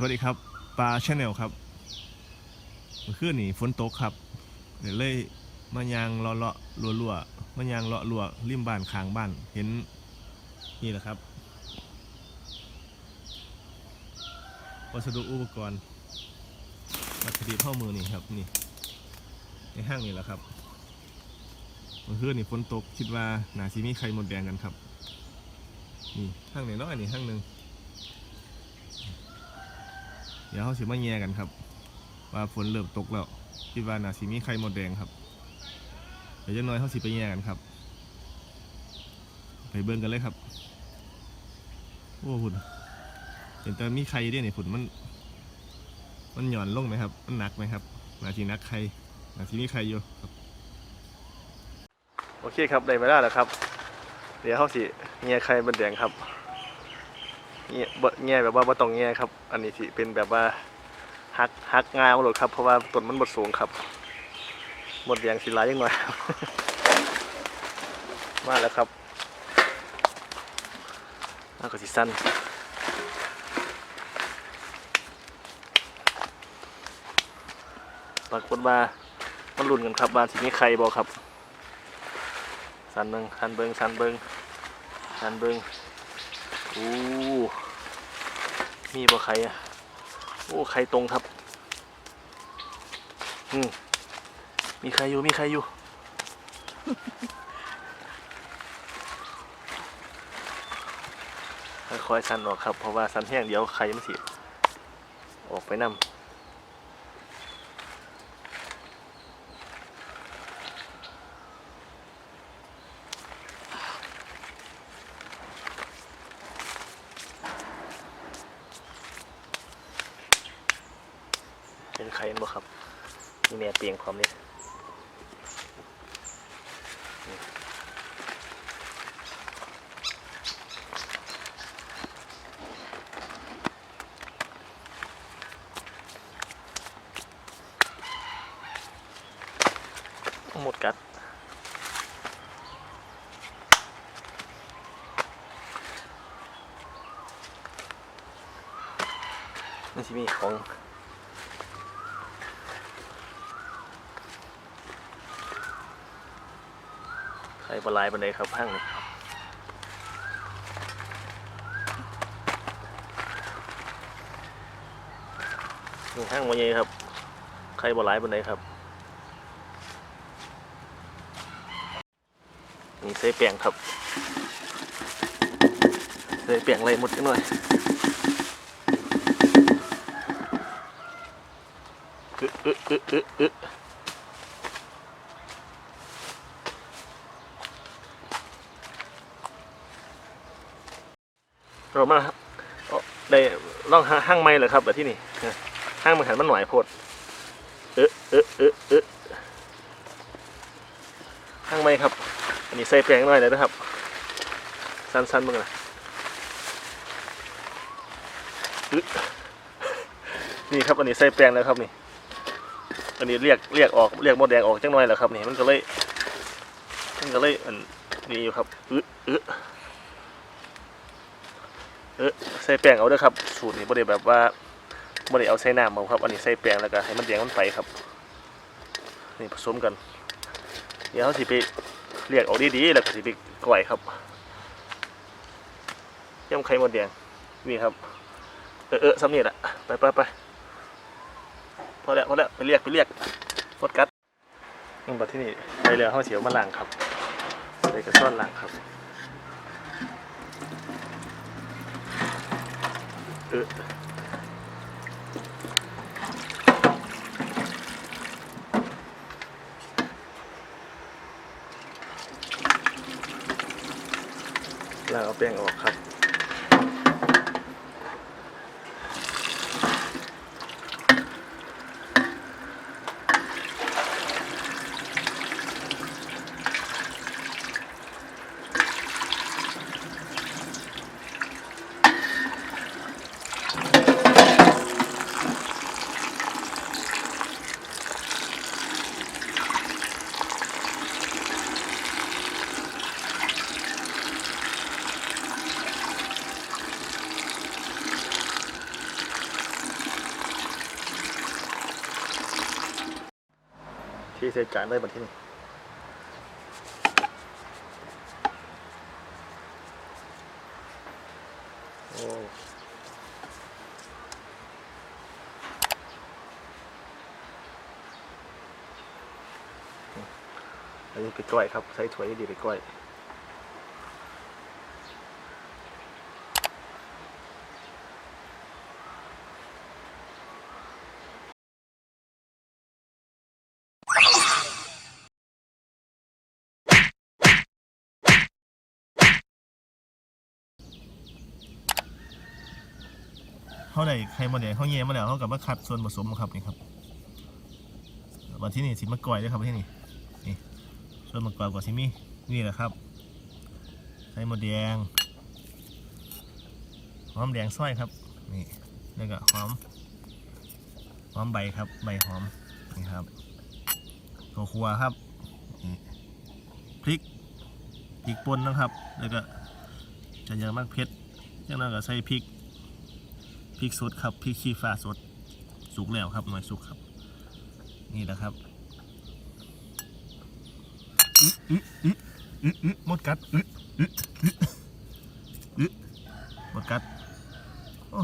สวัสดีครับปลาชาแนลครับเมื่อคืนนี่ฝนตกครับเดี๋ยวเลยมายางเลาะเลาะลัวลัวๆมายางเลาะลัวริมบ้านข้างบ้านเห็นนี่แหละครับวัสดุอุปกรณ์วัตถุดิบเข้ามือนี่ครับนี่ในห้างนี่แหละครับเมื่อคืนนี่ฝนตกคิดว่าหนาซีมีไข่มดแดงกันครับนี่ห้างไหนน้อยนี่ห้างหนึ่ง เดี๋ยวเขาสิมาแย่กันครับ ว่าฝนเริ่มตกแล้วคิดว่าน่าสิมีไข่มดแดงครับเดี๋ยวจะน้อยเขาสิไปแย่กันครับ ไปเบิ่งกันเลยครับโอ้ฝุ่นเห็นแต่มีไข่ด้วยนี่ยฝุ่นมัน มันหย่อนลงไหมครับ มันหนักไหมครับนาทีนักไข่นาทีมีไข่อยู่ครับ โอเคครับได้เวลาแล้วครับ เดี๋ยวเขาสิแย่ไข่มดแดงครับ เงี้ยบ่แง่แบบว่าบ่ต้องแง่ครับ อันนี้สิเป็นแบบว่าหักหักงาเอาหลดครับเพราะว่าต้นมันบดสูงครับหมดแรงสิลายังหน่อยมาแล้วครับมากกว่าสิสั้นปรากฏว่ามันรุนกันครับว่าสิมีใครบอกครับ สันเบิงสันเบิงสันเบิงสันเบิง อ้มีบ่ไข่อะโอ้ไข่ตรงครับ อืมมีใครอยู่ มีใครอยู่ ค่อยๆสันออกครับ เพราะว่าสันแห้งเดียวไข่มันสิ ออกไปนำ เป็นไข่บ่ครับมีแม่เตียงความนี้หมดกัดมันจะมีของ ไข่ปลายบันไดครับห้างนี่นี่ห้างวันนี้ครับไข่ปลายบนไดครับ นี่ใส่แป้งครับใส่แป้งไรหมดจังหน่อยอึะอึะอึะอึะอึ เรามาเอาได้ลองห้างไม้เหรอครับแบบที่นี่ห้างมันหันมันหน่อยโพดเออเออเออเออห้างไม้ครับ อันนี้ใส่แปลงหน่อยเลยนะครับ สั้นๆมึงนะนี่ครับอันนี้ใส่แปลงแล้วครับนี่อันนี้เรียกเรียกออกเรียกมดแดงออกจังหน่อยแล้วครับนี่มันก็เลยมันก็เลยอันนี้อยู่ครับเอึ๊ะอึ๊ะ เออใส่แป้งเอาเด้วยครับ สูตรนี้บ่ได้แบบว่าบ่ได้เอาใส่น้ำเอาครับ อันนี้ใส่แป้งแล้วก็ให้มันแดงมันไปครับ นี่ผสมกัน เดี๋ยวเขาสิไปเรียกออกดีๆแล้วก็สิไปก่อยครับย่ำไข่มดแดงนี่ครับ เออเออสำเนียดอะไปไปไปพอแล้วพอแล้วไปเรียกไปเรียกพดกัดนี่บัดที่นี่ไปเรือเขาเสียวมาล้างครับไปกระซ่อนล้างครับ เออแล้วเอาแป้งออกครับ ที่ใส่จานได้บัดที่นี่โอ้อันนี้ไปกล้วยครับ ใช้ถ้วยดีไปกล้วย เขาได้ไข่มดแดงเขาแย่มาแล้วเขากับมาคัดส่วนผสมครับนี่ครับวันที่นี่สิมะกอยด้วยครับวันที่นี่นี่ส่วนมะกอยกับซิมีนี่แหละครับไข่มดแดงหอมแดงส้อยครับนี่แล้วก็หอมหอมใบครับใบหอมนี่ครับตัวครัวครับพริกพริกป่นนะครับ แล้วก็จะยอะมากเผ็ดจากนั้นก็ใส่พริก พริกสดครับพริกขี้ฟ้าสดสุกแล้วครับหน่อยสุกครับ นี่แหละครับอึ๊ะอึ๊ะอึ๊ะอึ๊ะอึ๊ะหมดกัดอึ๊ะอึ๊ะอึ๊ะอึ๊ะหมดกัดโอ้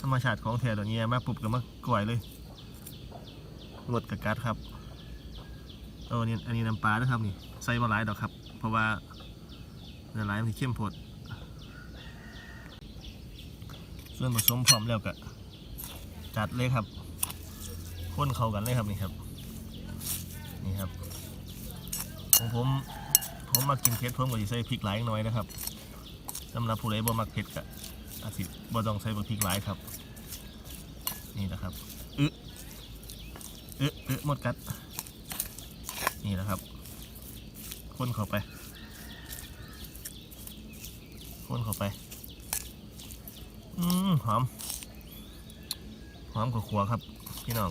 ธรรมชาติของแถวนี้มาปุ๊บก็มาก่อยเลยหมดกับกัดครับเออนี่อันนี้น้ำปลานะครับนี่ใส่มาหลายดอกครับ เพราะว่าเนื้อหลายมันเข้มพด ส่วนผสมพร้อมแล้วก็จัดเลยครับข้นเข้ากันเลยครับนี่ครับ นี่ครับของผมผมมากินเผ็ดผมก็จะใส่พริกหลายน่อยนะครับสำหรับผู้ใดบ่มักเผ็ดก็อาจสิบ่ต้องใส่พริกหลายครับ นี่นะครับอึะอึะอึหมดกัด นี่นะครับข้นเข้าไปข้นเข้าไป อืมหอม หอมกับขัวครับ พี่น้อง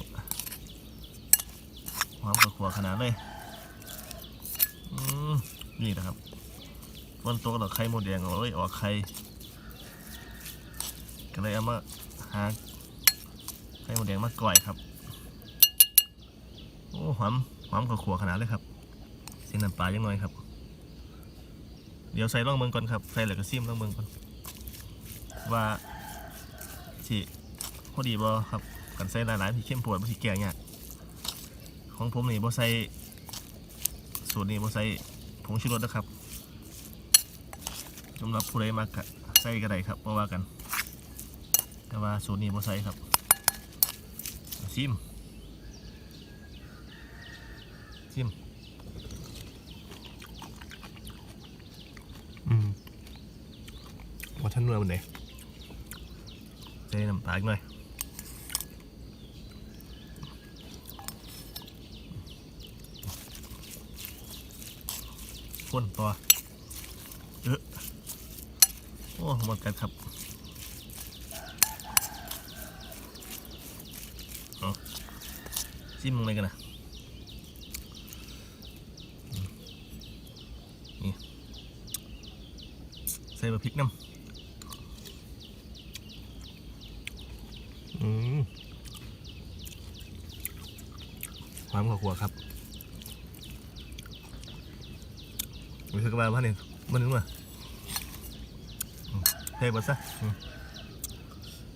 หอมกับขัวขนาดเลย อืมนี่นะครับบนโต๊ะเราไข่หมดแดงเอาเลยออกไข่ก็เลยเอามาหาไข่หมดแดงมาก่อยครับ โอ้หอมหอมกับขัวขนาดเลยครับเส้นน้ำปลายังน้อยครับ เดี๋ยวใส่ล่องเมืองก่อนครับ ใส่แล้วก็ซิมล่องเมืองก่อนว่า สิพอดีบ่ครับกันใส่หลายๆที่เข้มปวดบ่สิแก่ยากของผมนี่บ่ใส่สูตรนี้บ่ใส่ผงชูรสนะครับสำหรับผู้ใดมักใส่ก็ได้ครับบ่ว่ากัน แต่ว่าสูตรนี้บ่ใส่ครับซิมซิมอืมว่าท่านนวลมันไหน ใส่น้ำตาลหน่อยพ่นต่อเออโอ้หมดกันครับเอาจิ้มลงเลยกันนะนี่ใส่บะพริกน้ำ อืมความขวครับรู้สึกว่าพันนี่มันนึกว่าอืมเทบดซะ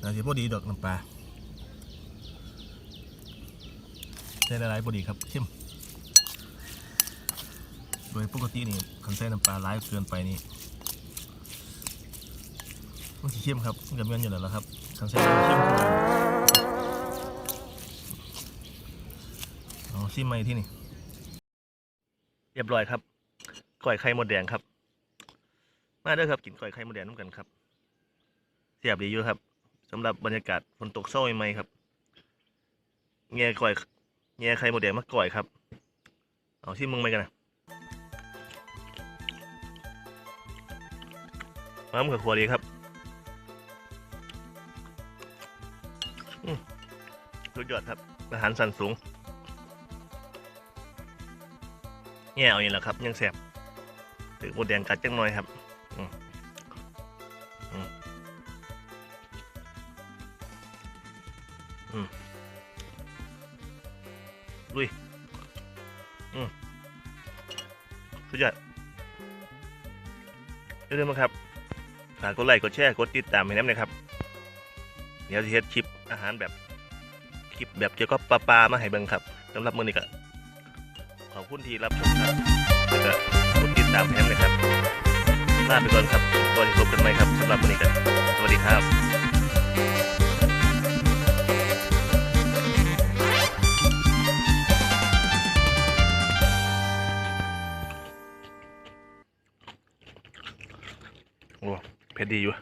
น่าจะพอดีดอกน้ำปลาใส่หลายๆพอดีครับเข้มโดยปกตินี่คันใส่น้ำปลาร้ายเกินไปนี่มันเข้มครับมันกับเงินอยู่แล้วครับ คันใส่น้ำเข้มเกินเอาซิมมาอีกที่นี่ เรียบร้อยครับก้อยไข่หมดแดงครับ มาเด้อครับกินก้อยไข่หมดแดงน้ำกันครับเสียบดีอยู่ครับสำหรับบรรยากาศฝนตกเศร้าใหม่ครับแง่ก้อยแง่ไข่หมดแดงมาก้อยครับ เอาซิมมึงไปกันนะน้ำกับครัวดีครับ สุดยอดครับ อาหารสันสูงแง่เอาอย่างละครับ ยังแสบถือหมดแดงกัดจังหน่อยครับอืมอืมอืมลุยสุดยอดอย่าลืมนะครับฝากกดไลค์กดแชร์กดติดตามให้น้ำนะครับ เดี๋ยวจะเฮ็ดคลิป อาหารแบบคลิปแบบเกี่ยวกับปลาปลามาให้เบิ่งครับสำหรับมื้อนี้ก็ขอบคุณที่รับชมครับแล้วก็กดติดตามให้น้ำนะครับลาไปก่อนครับก่อนที่พบกันใหม่ครับสำหรับมื้อนี้ก็สวัสดีครับโอ้เผ็ดดีอยู่